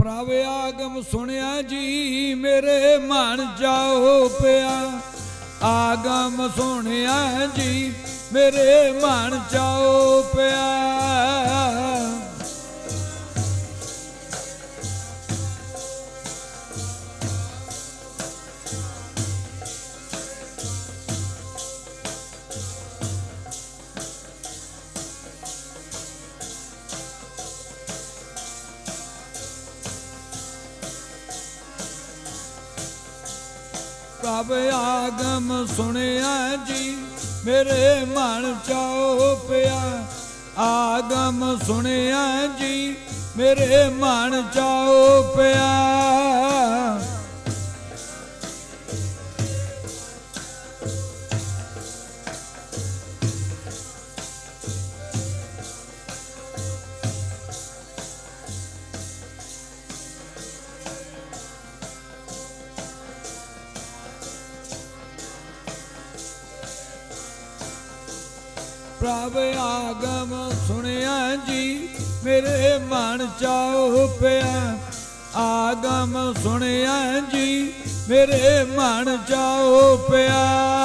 ਪ੍ਰਭ ਆਗਮ ਸੁਣਿਆ ਜੀ, ਮੇਰੇ ਮਨ ਜਾਓ ਪਿਆ। ਆਗਮ ਸੁਣਿਆ ਜੀ, ਮੇਰੇ ਮਨ ਜਾਓ ਪਿਆ। ਪ੍ਰਭ ਆਗਮ ਸੁਣਿਆ ਜੀ, ਮੇਰੇ ਮਨ ਚਾਉ ਪਿਆ। ਆਗਮ ਸੁਣਿਆ ਜੀ, ਮੇਰੇ ਮਨ ਚਾਉ ਪਿਆ। ਪ੍ਰਭ ਆਗਮ ਸੁਣਿਆ ਜੀ, ਮੇਰੇ ਮਨ ਚਾਉ ਪਿਆ। ਆਗਮ ਸੁਣਿਆ ਜੀ, ਮੇਰੇ ਮਨ ਚਾਉ ਪਿਆ।